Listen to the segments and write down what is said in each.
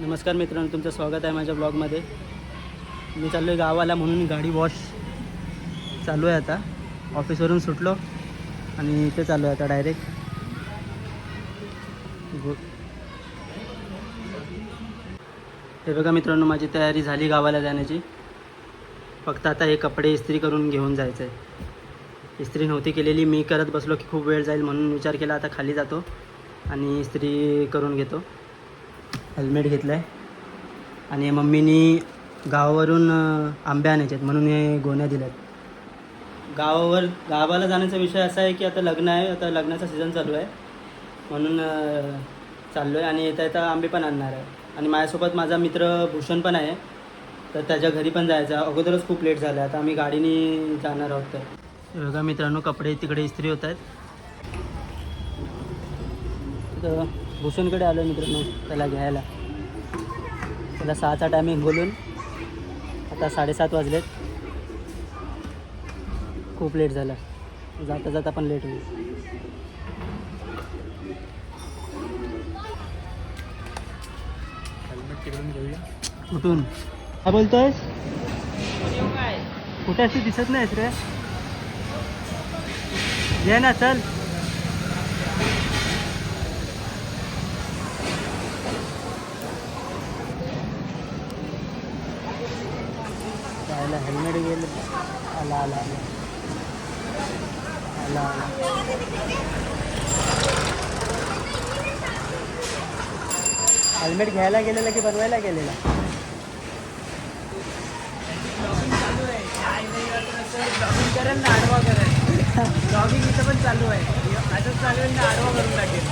नमस्कार मित्रांनो तुमचं स्वागत आहे माझ्या ब्लॉगमध्ये. मी चाललो आहे गावाला म्हणून गाडी वॉश चालू आहे आता. ऑफिसवरून सुटलो आणि इथे चालू आहे आता डायरेक्ट हे बघा मित्रांनो माझी तयारी झाली गावाला जाण्याची. फक्त आता हे कपडे इस्त्री करून घेऊन जायचं आहे इस्त्री नव्हती केलेली मी करत बसलो की खूप वेळ जाईल म्हणून विचार केला आता खाली जातो आणि इस्त्री करून घेतो. हेल्मेट घेतलं आहे आणि मम्मीनी गावावरून आंबे आणायचे आहेत म्हणून हे गोण्या दिल्यात. गावावर गावाला जाण्याचा विषय असा आहे की आता लग्न आहे आता लग्नाचा सीझन चालू आहे. म्हणून चाललो आहे आणि येता येता आंबे पण आणणार आहे. आणि माझ्यासोबत माझा मित्र भूषण पण आहे. तर त्याच्या घरी पण जायचं अगोदरच खूप लेट झालं आहे. आता आम्ही गाडीने जाणार आहोत तर. बघा मित्रांनो कपडे तिकडे इस्त्री होत आहेत. तर भूषणकडे आलो मित्रांनो त्याला घ्यायला. त्याला सहाचा टायमिंग बोलून आता साडेसात वाजलेत. खूप लेट झाला. जाता जाता पण लेट होईल. कुठून? काय बोलतोयस? कुठे अशी दिसत नाहीस रे? ये ना चल. जायला हेल्मेट गेलं आला आला आला आला आला हेल्मेट घ्यायला गेलेला की बनवायला गेलेला जॉगिंग करेल ना आडवा करेल जॉगिंग इथं पण चालू आहे असंच चालू आहे ना आडवा करून टाकेल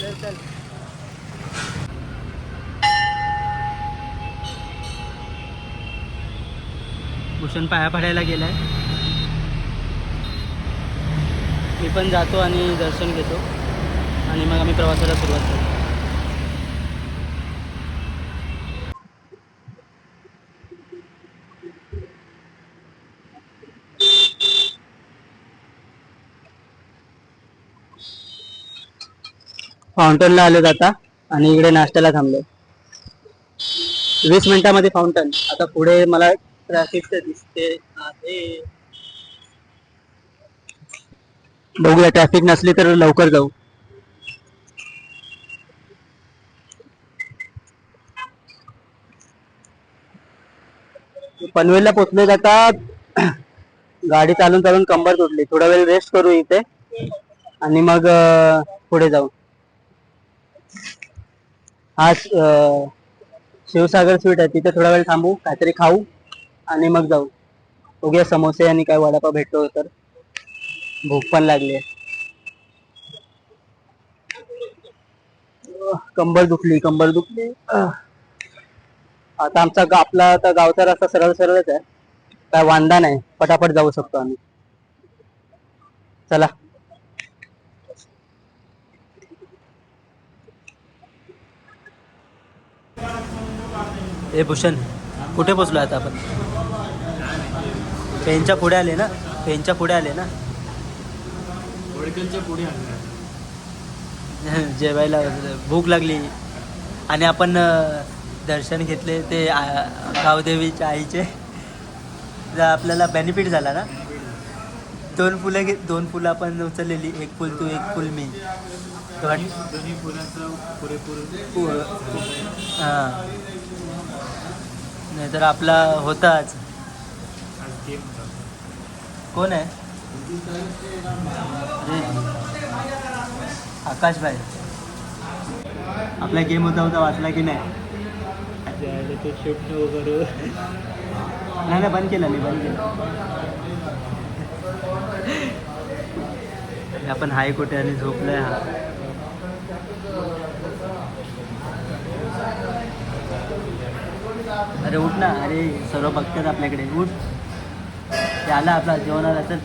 चल चल भूषण पाया पडायला गेलाय. मी पण जातो आणि दर्शन घेतो. आणि मग आम्ही प्रवासाला सुरुवात करतो. फाउंटनला आलो आता आणि इकडे नाश्त्याला थांबलो. वीस मिनिटामध्ये फाउंटन आता पुढे मला ट्रॅफिक दिसते आहे. बघूया ट्रॅफिक नसली तर लवकर जाऊ. पनवेलला पोचले जाता गाडी चालून चालून कंबर तुटली. थोडा वेळ रेस्ट करू इथे आणि मग पुढे जाऊ. हा शिवसागर स्वीट आहे. तिथे थोडा वेळ थांबू काहीतरी खाऊ. आणि मग जाऊ. उघ्या समोसे आणि काय वडापाव भेटतो तर? भूक पण लागली कंबर दुखली कंबर दुखली. आता आमचा आपला आता गावचा रस्ता सरळ सरळच आहे. काय वांदा नाही. पटापट जाऊ शकतो आम्ही. चला. ए भूषण कुठे पोचलो आता आपण? पेनच्या पुढे आले ना? पेनच्या पुढे आले ना? पुढे जेवायला भूक लागली. आणि आपण दर्शन घेतले ते गावदेवीच्या आईचे. तर आपल्याला बेनिफिट झाला ना? दोन फुलं घे दोन फुलं आपण उचललेली. एक फुल तू एक फुल मी. हां. नाहीतर आपला होताच. कोण आहे अरे, आकाश भाई। आपला गेम होता होता वाचला की नाही? ते वगैरे नाही नाही बंद केलं मी बंद केलं. आपण हाय कुठे आणि झोपलोय हा. अरे उठ ना अरे सर्व बघतात आपल्याकडे उठ. ते आला आपला जेवणाला चल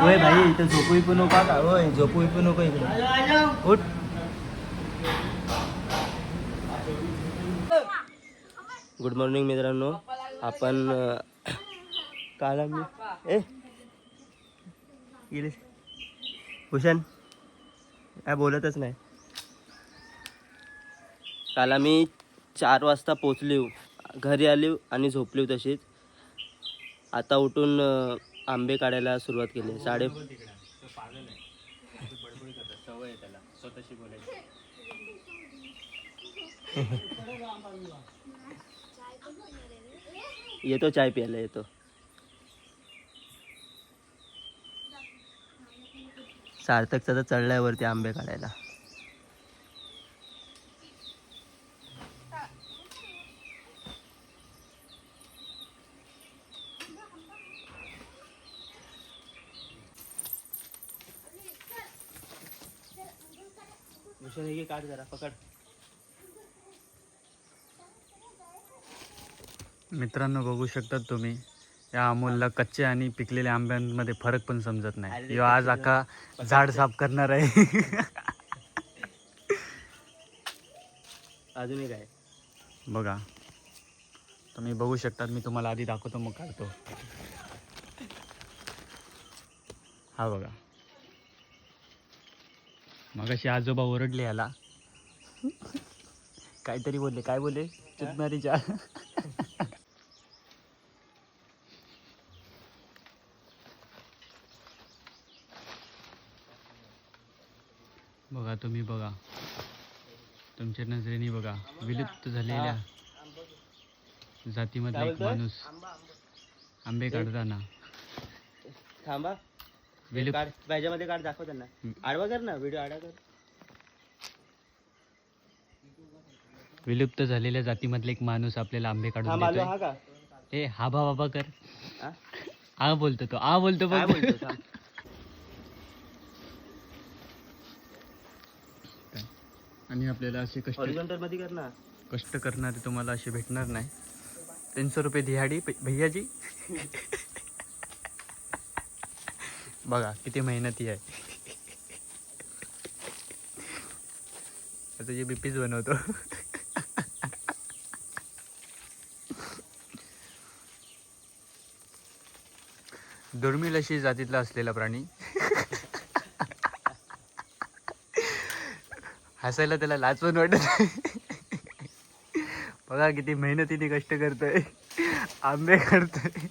होय भाई इथं झोपू पण नको का? होय झोपू पण नको इकडे. उठ. गुड मॉर्निंग मित्रांनो. आपण काल आम्ही ए गेले. भूषण काय बोलतच नाही. काल आम्ही चार वाजता पोचले घरी आलो आणि झोपलो तशीच. आता उठून आंबे काढायला सुरुवात केली. साडे येतो चाय प्यायला येतो. सार्थक सतत चढलाय वरती आंबे काढायला. हे घे, काढ जरा पकड. मित्रांनो बघू शकतात तुम्ही या अमोलला कच्चे आणि पिकलेल्या आंब्यांमध्ये फरक पण समजत नाही. यो आज अख्खा झाड साफ करणार आहे. अजूनही काय बघा. तुम्ही बघू शकतात मी तुम्हाला आधी दाखवतो मग काढतो. हा बघा. मगाशी आजोबा ओरडले याला. काहीतरी बोलले. काय बोलले? चुकणारीच्या. बघा तुम्ही बघा. तुमच्या नजरेने बघा. विलुप्त झालेल्या जातीमधला एक माणूस. आंबे काढताना. थांबा. विलुप्त काढ पाहिजेमध्ये काढ दाखव त्यांना. आडवा कर ना व्हिडिओ आडवा कर. विलुप्त झालेल्या जातीमधला एक माणूस आपल्याला आंबे हा काढून मालू देतोय. हा का? ए हा बा बाबा कर. हा? आ बोलतो तो आ बोलतो काय बघ बोलतो थांब. आणि आपल्याला असे कष्ट हॉरिझॉन्टलमध्ये कर ना. कष्ट करणारे तुम्हाला असे भेटणार नाही. तीन सौ रुपये दिहाडी भ- भैयाजी. बघा किती मेहनती आहे. आता जे बीपीच बनवतो. दुर्मिळ अशी जातीतला असलेला प्राणी. हसायला त्याला लाच पण वाटत बघा किती मेहनतीने कष्ट करतोय. आंबे करतोय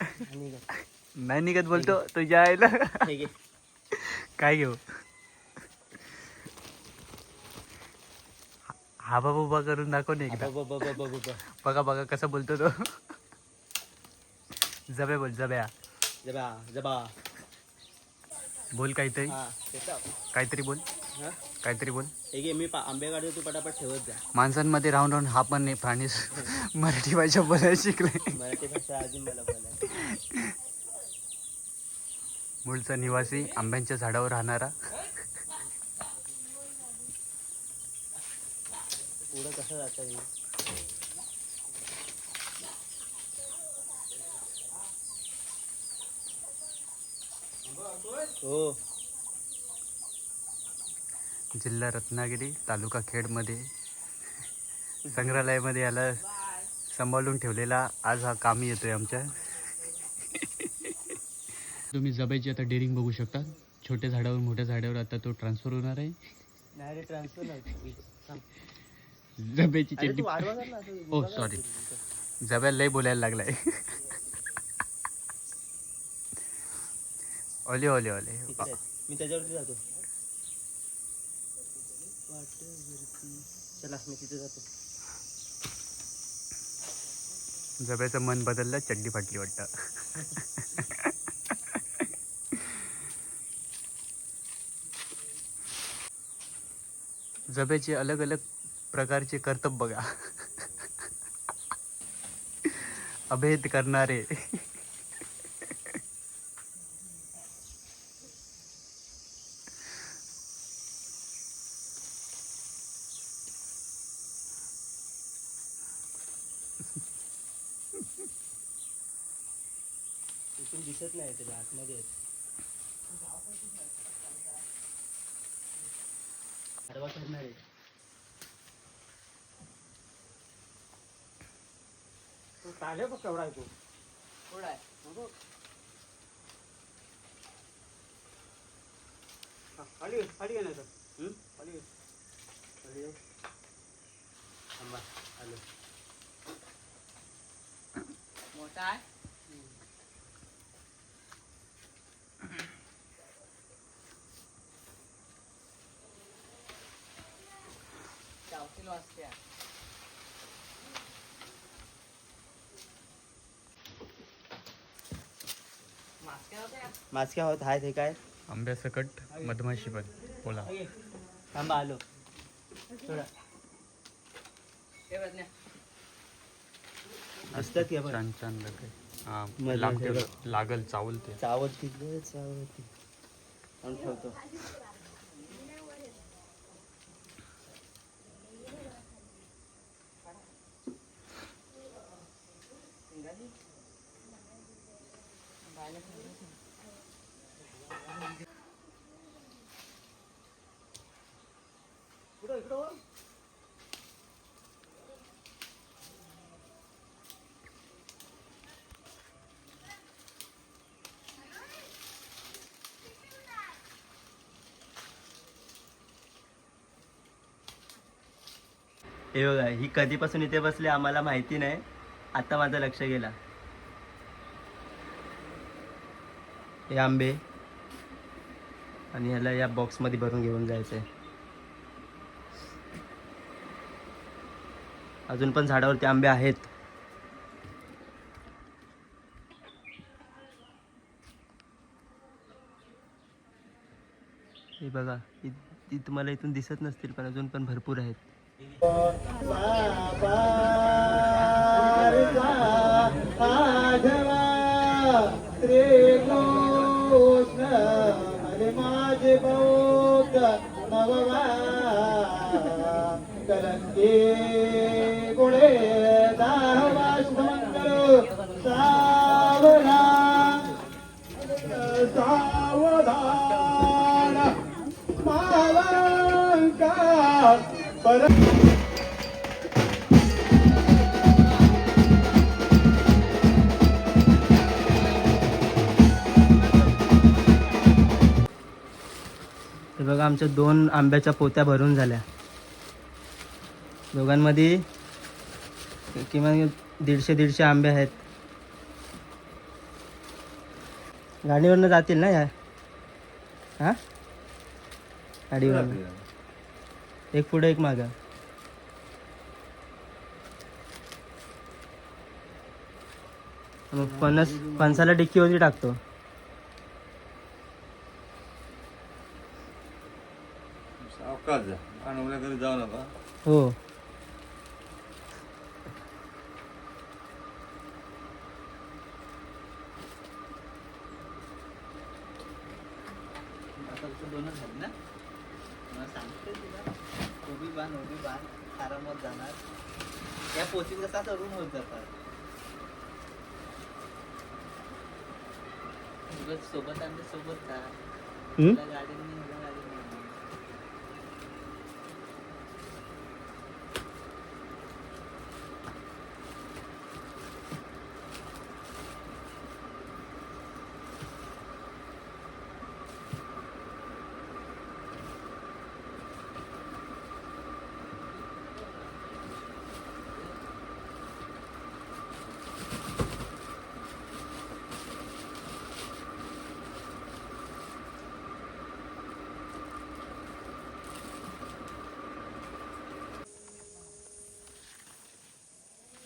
आणि काय? नाही निघत बोलतो तुझ्या आईला. काय घेऊ? हा बाबा उभा करून दाखव ना एकदा. बघा बघा कसं बोलतो तो. जबे बोल जब्या. जबा जबा बोल काहीतरी. काहीतरी बोल. काहीतरी बोल. मी आंबे काढतो तू पटापट ठेवत जा. माणसांमध्ये राहून राहून हा पण एक प्राणी मराठी भाषा बोलायला शिकलाय मराठी भाषा अजून मला बोलायला मूळचा निवासी आंब्यांच्या झाडावर राहणारा. पुढं कसं जातं हे? हो. जिल्हा रत्नागिरी तालुका खेडमध्ये संग्रहालयामध्ये याला सांभाळून ठेवलेला आज हा कामी येतोय आमच्या. तुम्ही जबाईची आता डेअरिंग बघू शकता. छोट्या झाडावर मोठ्या झाडावर आता तो ट्रान्सफर होणार आहे. जब्याची चड्डी ओ सॉरी. जब्या लय बोलायला लागलाय. ओले ओले ओले. मी त्याच्यावरती जातो. चला मी तिथे जातो. जब्याचं मन बदललं चड्डी फाटली वाटतं. जब्याचे अलग अलग प्रकारचे करतब बघा. अभेद करणारे. दिसत नाही त्याला आतमध्ये. आडवा करणार आहे तो काढे बघ केवढा आहे तो थोडा आहे खाली खाली ये ना सर खाली घे खाली थांबा आलो मोठा आहे. चावतील वाजत्या मास्क्या होत आहेत हे काय? आंब्यासकट मधमाशी पण. बोला. थांबा आलो. थोडा असतात की आपण? छान छान लग. मध्ये लागते हे लागल चावल ते. तिथले चावत आणून ठेवतो हे बघा ही कधीपासून इथे बसली आम्हाला माहिती नाही. आता माझं लक्ष गेला. हे आंबे. आणि ह्याला या बॉक्समध्ये भरून घेऊन जायचं आहे अजून पण झाडावरती आंबे आहेत हे बघा ती तुम्हाला इथून दिसत नसतील पण अजून पण भरपूर आहेत माझे बौद्ध नववा कलंके गुळे दाहवाष्टमंगल सावधान सावधान मालंका पर बघा आमच्या दोन आंब्याच्या पोत्या भरून झाल्या. दोघांमध्ये किमान दीडशे दीडशे आंबे आहेत. गाडीवरनं जातील ना या? हा? गाडीवरनं. एक पुढे एक मागं. मग फणस फणसाला डिक्कीवरती टाकतो. जाऊ नका. हो दोनच आहेत ना मला सांगते तुला उभी बांध उभी बांध आरामात जाणार. या पोतीत कसा चढून होत जातात. सोबत आणले सोबत का गाडीने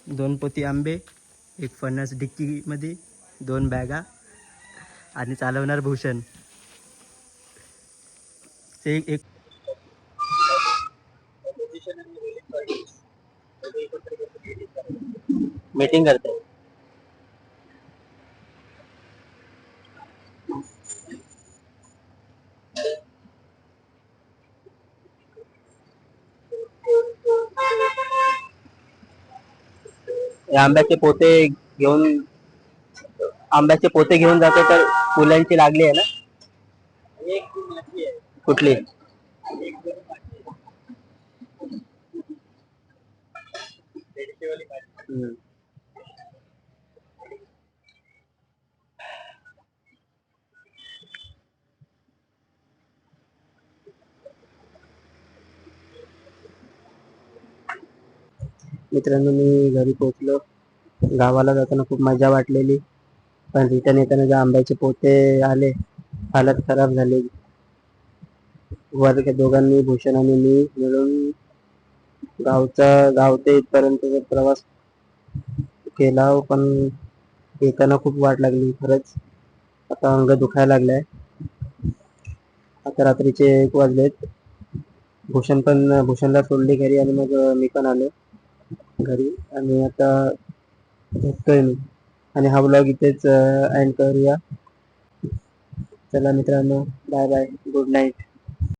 दोन पोती आंबे एक फणस डिक्कीमध्ये दोन बॅगा आणि चालवणार भूषण. ते एक मीटिंग करते. आंब्याचे पोते घेऊन आंब्याचे पोते घेऊन जाते तर फुलांची लागली आहे ना कुठली हम्म. मित्रांनो मी घरी पोचलो गावाला जाताना खूप मजा वाटलेली. पण रिटर्न येताना जे आंब्याचे पोते आले हालत खराब झाली. वर्ग दोघांनी भूषण आणि मी मिळून गावचा गाव ते इथपर्यंतचा प्रवास केला पण येताना खूप वाट लागली. खरंच आता अंग दुखायला लागलंय. आता रात्रीचे एक वाजलेत. भूषण पण भूषणला सोडली घरी आणि मग मी पण आलो. घरी. आणि आता झोपतोय मी. आणि हा ब्लॉग इथेच एंड करूया. चला मित्रांनो बाय बाय गुड नाईट